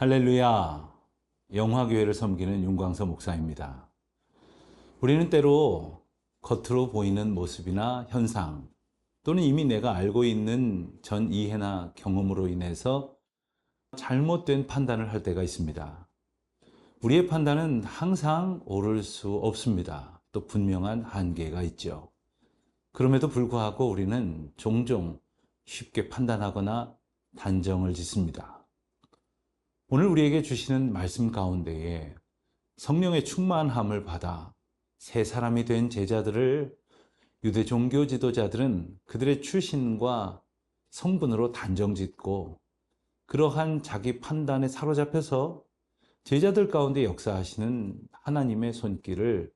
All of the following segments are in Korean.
할렐루야. 영화교회를 섬기는 윤광서 목사입니다. 우리는 때로 겉으로 보이는 모습이나 현상 또는 이미 내가 알고 있는 전 이해나 경험으로 인해서 잘못된 판단을 할 때가 있습니다. 우리의 판단은 항상 옳을 수 없습니다. 또 분명한 한계가 있죠. 그럼에도 불구하고 우리는 종종 쉽게 판단하거나 단정을 짓습니다. 오늘 우리에게 주시는 말씀 가운데에 성령의 충만함을 받아 새 사람이 된 제자들을 유대 종교 지도자들은 그들의 출신과 성분으로 단정 짓고 그러한 자기 판단에 사로잡혀서 제자들 가운데 역사하시는 하나님의 손길을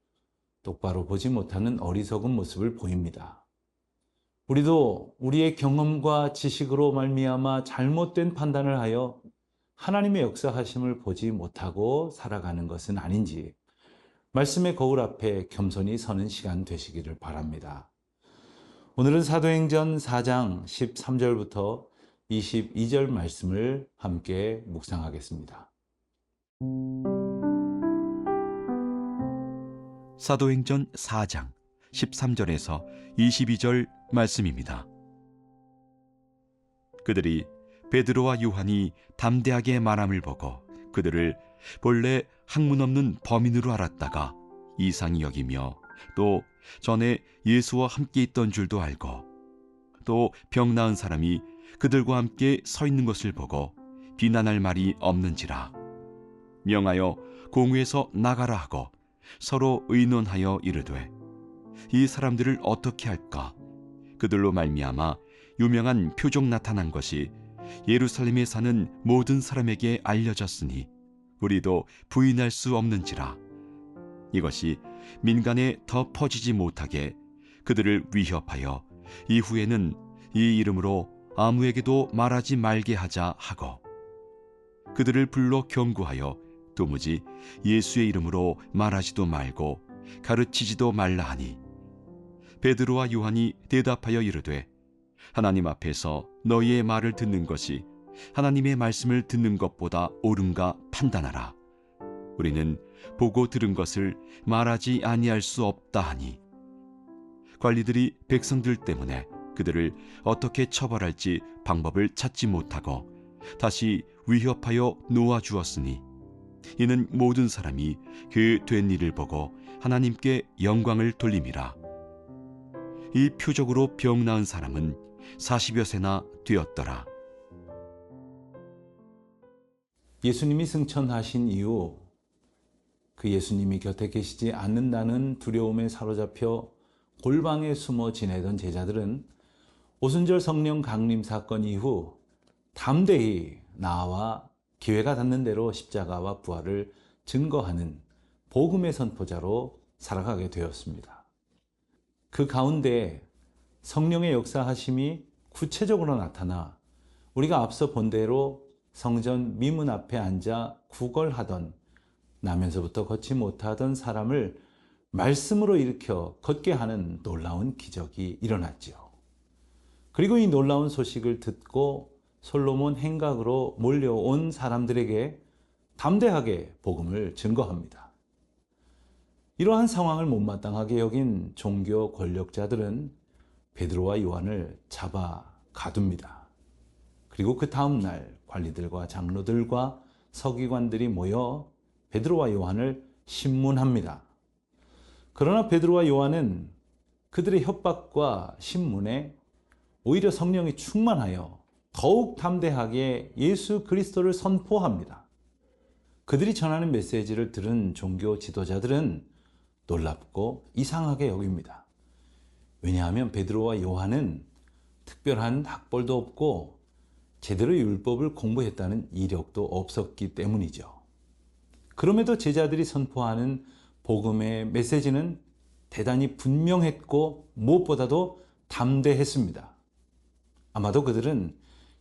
똑바로 보지 못하는 어리석은 모습을 보입니다. 우리도 우리의 경험과 지식으로 말미암아 잘못된 판단을 하여 하나님의 역사하심을 보지 못하고 살아가는 것은 아닌지 말씀의 거울 앞에 겸손히 서는 시간 되시기를 바랍니다. 오늘은 사도행전 4장 13절부터 22절 말씀을 함께 묵상하겠습니다. 사도행전 4장 13절에서 22절 말씀입니다. 그들이 베드로와 요한이 담대하게 말함을 보고 그들을 본래 학문 없는 범인으로 알았다가 이상히 여기며 또 전에 예수와 함께 있던 줄도 알고 또 병 나은 사람이 그들과 함께 서 있는 것을 보고 비난할 말이 없는지라 명하여 공회에서 나가라 하고 서로 의논하여 이르되 이 사람들을 어떻게 할까? 그들로 말미암아 유명한 표적 나타난 것이 예루살렘에 사는 모든 사람에게 알려졌으니 우리도 부인할 수 없는지라. 이것이 민간에 더 퍼지지 못하게 그들을 위협하여 이후에는 이 이름으로 아무에게도 말하지 말게 하자 하고 그들을 불러 경고하여 도무지 예수의 이름으로 말하지도 말고 가르치지도 말라 하니 베드로와 요한이 대답하여 이르되 하나님 앞에서 너희의 말을 듣는 것이 하나님의 말씀을 듣는 것보다 옳은가 판단하라. 우리는 보고 들은 것을 말하지 아니할 수 없다 하니 관리들이 백성들 때문에 그들을 어떻게 처벌할지 방법을 찾지 못하고 다시 위협하여 놓아 주었으니 이는 모든 사람이 그 된 일을 보고 하나님께 영광을 돌림이라. 이 표적으로 병 나은 사람은 40여 세나 되었더라 예수님이 승천하신 이후 그 예수님이 곁에 계시지 않는다는 두려움에 사로잡혀 골방에 숨어 지내던 제자들은 오순절 성령 강림 사건 이후 담대히 나와 기회가 닿는 대로 십자가와 부활을 증거하는 복음의 선포자로 살아가게 되었습니다. 그 가운데 성령의 역사하심이 구체적으로 나타나 우리가 앞서 본 대로 성전 미문 앞에 앉아 구걸하던 나면서부터 걷지 못하던 사람을 말씀으로 일으켜 걷게 하는 놀라운 기적이 일어났지요. 그리고 이 놀라운 소식을 듣고 솔로몬 행각으로 몰려온 사람들에게 담대하게 복음을 증거합니다. 이러한 상황을 못마땅하게 여긴 종교 권력자들은 베드로와 요한을 잡아 가둡니다. 그리고 그 다음 날 관리들과 장로들과 서기관들이 모여 베드로와 요한을 신문합니다. 그러나 베드로와 요한은 그들의 협박과 신문에 오히려 성령이 충만하여 더욱 담대하게 예수 그리스도를 선포합니다. 그들이 전하는 메시지를 들은 종교 지도자들은 놀랍고 이상하게 여깁니다. 왜냐하면 베드로와 요한은 특별한 학벌도 없고 제대로 율법을 공부했다는 이력도 없었기 때문이죠. 그럼에도 제자들이 선포하는 복음의 메시지는 대단히 분명했고 무엇보다도 담대했습니다. 아마도 그들은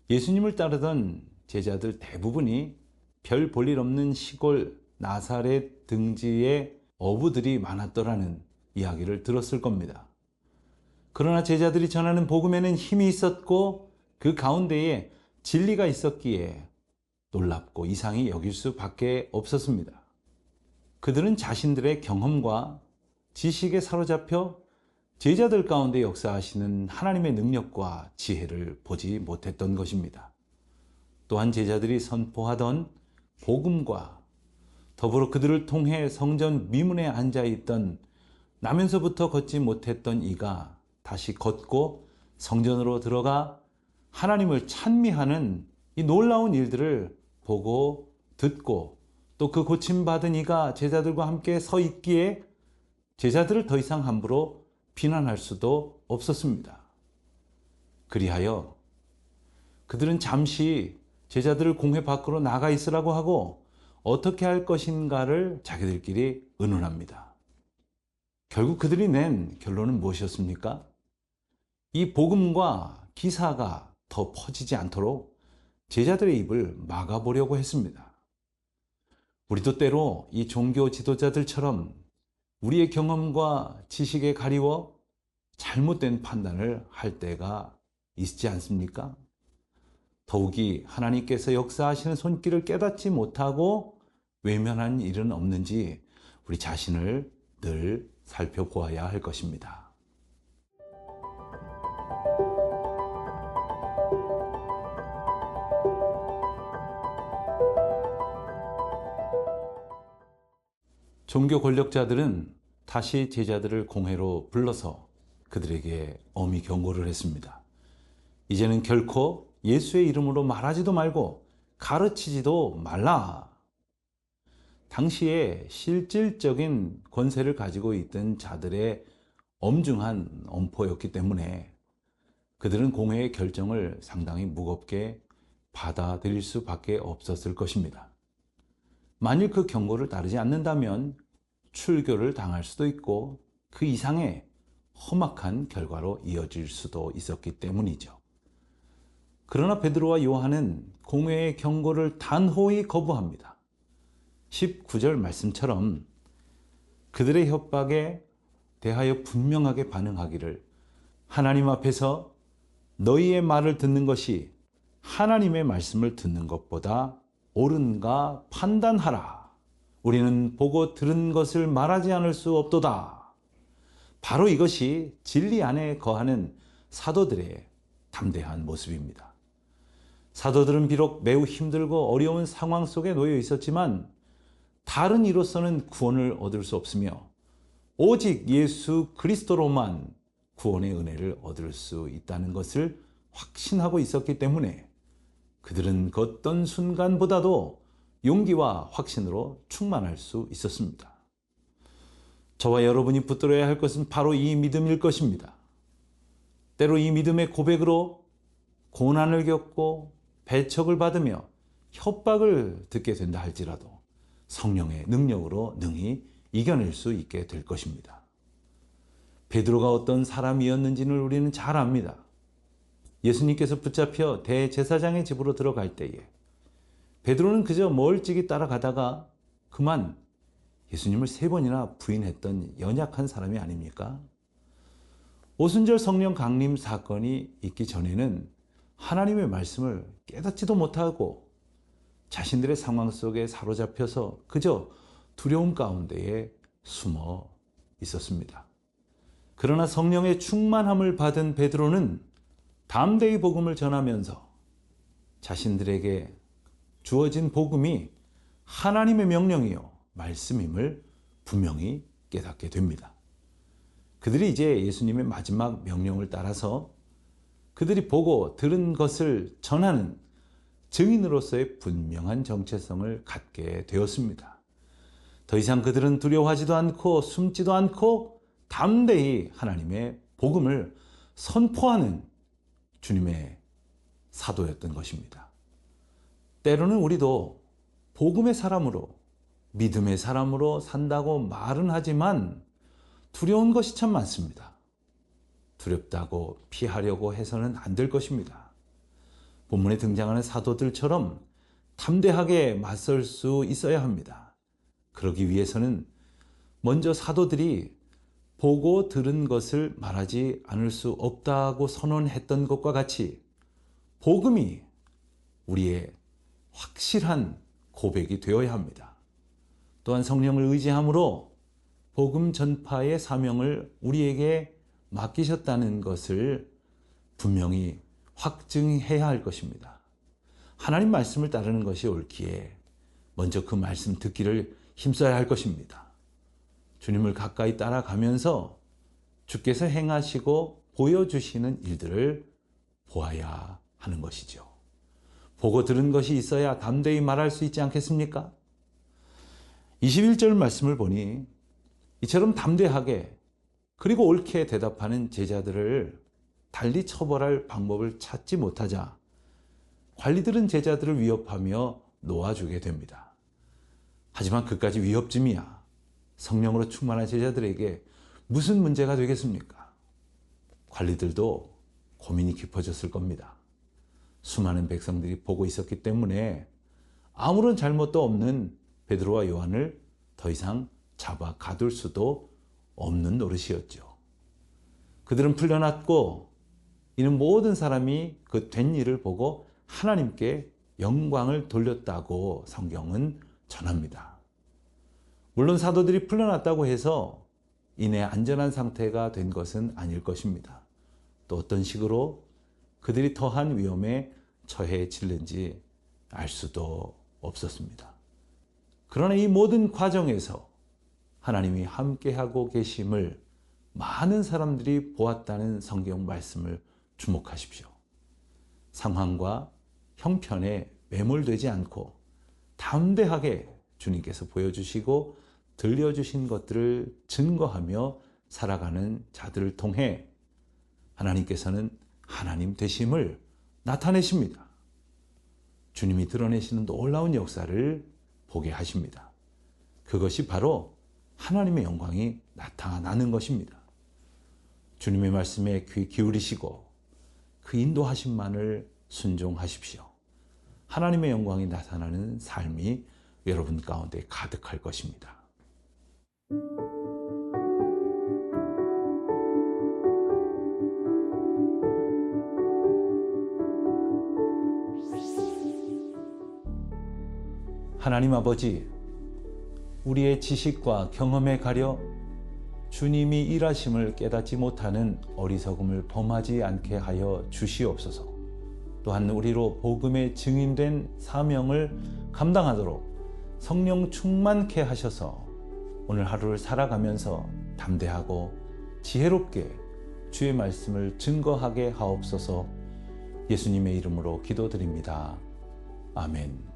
예수님을 따르던 제자들 대부분이 별 볼 일 없는 시골 나사렛 등지의 어부들이 많았더라는 이야기를 들었을 겁니다. 그러나 제자들이 전하는 복음에는 힘이 있었고 그 가운데에 진리가 있었기에 놀랍고 이상히 여길 수밖에 없었습니다. 그들은 자신들의 경험과 지식에 사로잡혀 제자들 가운데 역사하시는 하나님의 능력과 지혜를 보지 못했던 것입니다. 또한 제자들이 선포하던 복음과 더불어 그들을 통해 성전 미문에 앉아 있던 나면서부터 걷지 못했던 이가 다시 걷고 성전으로 들어가 하나님을 찬미하는 이 놀라운 일들을 보고 듣고 또 그 고침받은 이가 제자들과 함께 서 있기에 제자들을 더 이상 함부로 비난할 수도 없었습니다. 그리하여 그들은 잠시 제자들을 공회 밖으로 나가 있으라고 하고 어떻게 할 것인가를 자기들끼리 의논합니다. 결국 그들이 낸 결론은 무엇이었습니까? 이 복음과 기사가 더 퍼지지 않도록 제자들의 입을 막아보려고 했습니다. 우리도 때로 이 종교 지도자들처럼 우리의 경험과 지식에 가리워 잘못된 판단을 할 때가 있지 않습니까? 더욱이 하나님께서 역사하시는 손길을 깨닫지 못하고 외면한 일은 없는지 우리 자신을 늘 살펴보아야 할 것입니다. 종교 권력자들은 다시 제자들을 공회로 불러서 그들에게 엄히 경고를 했습니다. 이제는 결코 예수의 이름으로 말하지도 말고 가르치지도 말라. 당시에 실질적인 권세를 가지고 있던 자들의 엄중한 엄포였기 때문에 그들은 공회의 결정을 상당히 무겁게 받아들일 수밖에 없었을 것입니다. 만일 그 경고를 따르지 않는다면 출교를 당할 수도 있고 그 이상의 험악한 결과로 이어질 수도 있었기 때문이죠. 그러나 베드로와 요한은 공회의 경고를 단호히 거부합니다. 19절 말씀처럼 그들의 협박에 대하여 분명하게 반응하기를 하나님 앞에서 너희의 말을 듣는 것이 하나님의 말씀을 듣는 것보다 옳은가 판단하라. 우리는 보고 들은 것을 말하지 않을 수 없도다. 바로 이것이 진리 안에 거하는 사도들의 담대한 모습입니다. 사도들은 비록 매우 힘들고 어려운 상황 속에 놓여 있었지만 다른 이로서는 구원을 얻을 수 없으며 오직 예수 그리스도로만 구원의 은혜를 얻을 수 있다는 것을 확신하고 있었기 때문에 그들은 그 어떤 순간보다도 용기와 확신으로 충만할 수 있었습니다. 저와 여러분이 붙들어야 할 것은 바로 이 믿음일 것입니다. 때로 이 믿음의 고백으로 고난을 겪고 배척을 받으며 협박을 듣게 된다 할지라도 성령의 능력으로 능히 이겨낼 수 있게 될 것입니다. 베드로가 어떤 사람이었는지를 우리는 잘 압니다. 예수님께서 붙잡혀 대제사장의 집으로 들어갈 때에 베드로는 그저 멀찍이 따라가다가 그만 예수님을 세 번이나 부인했던 연약한 사람이 아닙니까? 오순절 성령 강림 사건이 있기 전에는 하나님의 말씀을 깨닫지도 못하고 자신들의 상황 속에 사로잡혀서 그저 두려움 가운데에 숨어 있었습니다. 그러나 성령의 충만함을 받은 베드로는 담대히 복음을 전하면서 자신들에게 주어진 복음이 하나님의 명령이요 말씀임을 분명히 깨닫게 됩니다. 그들이 이제 예수님의 마지막 명령을 따라서 그들이 보고 들은 것을 전하는 증인으로서의 분명한 정체성을 갖게 되었습니다. 더 이상 그들은 두려워하지도 않고 숨지도 않고 담대히 하나님의 복음을 선포하는 주님의 사도였던 것입니다. 때로는 우리도 복음의 사람으로 믿음의 사람으로 산다고 말은 하지만 두려운 것이 참 많습니다. 두렵다고 피하려고 해서는 안 될 것입니다. 본문에 등장하는 사도들처럼 담대하게 맞설 수 있어야 합니다. 그러기 위해서는 먼저 사도들이 보고 들은 것을 말하지 않을 수 없다고 선언했던 것과 같이 복음이 우리의 확실한 고백이 되어야 합니다. 또한 성령을 의지함으로 복음 전파의 사명을 우리에게 맡기셨다는 것을 분명히 확증해야 할 것입니다. 하나님 말씀을 따르는 것이 옳기에 먼저 그 말씀 듣기를 힘써야 할 것입니다. 주님을 가까이 따라가면서 주께서 행하시고 보여주시는 일들을 보아야 하는 것이죠. 보고 들은 것이 있어야 담대히 말할 수 있지 않겠습니까? 21절 말씀을 보니 이처럼 담대하게 그리고 옳게 대답하는 제자들을 달리 처벌할 방법을 찾지 못하자 관리들은 제자들을 위협하며 놓아주게 됩니다. 하지만 그까지 위협쯤이야 성령으로 충만한 제자들에게 무슨 문제가 되겠습니까? 관리들도 고민이 깊어졌을 겁니다. 수많은 백성들이 보고 있었기 때문에 아무런 잘못도 없는 베드로와 요한을 더 이상 잡아 가둘 수도 없는 노릇이었죠. 그들은 풀려났고 이는 모든 사람이 그 된 일을 보고 하나님께 영광을 돌렸다고 성경은 전합니다. 물론 사도들이 풀려났다고 해서 이내 안전한 상태가 된 것은 아닐 것입니다. 또 어떤 식으로 그들이 더한 위험에 처해질는지 알 수도 없었습니다. 그러나 이 모든 과정에서 하나님이 함께하고 계심을 많은 사람들이 보았다는 성경 말씀을 주목하십시오. 상황과 형편에 매몰되지 않고 담대하게 주님께서 보여주시고 들려주신 것들을 증거하며 살아가는 자들을 통해 하나님께서는 하나님 되심을 나타내십니다. 주님이 드러내시는 놀라운 역사를 보게 하십니다. 그것이 바로 하나님의 영광이 나타나는 것입니다. 주님의 말씀에 귀 기울이시고 그 인도하심만을 순종하십시오. 하나님의 영광이 나타나는 삶이 여러분 가운데 가득할 것입니다. 하나님 아버지, 우리의 지식과 경험에 가려 주님이 일하심을 깨닫지 못하는 어리석음을 범하지 않게 하여 주시옵소서. 또한 우리로 복음의 증인된 사명을 감당하도록 성령 충만케 하셔서 오늘 하루를 살아가면서 담대하고 지혜롭게 주의 말씀을 증거하게 하옵소서 예수님의 이름으로 기도드립니다. 아멘.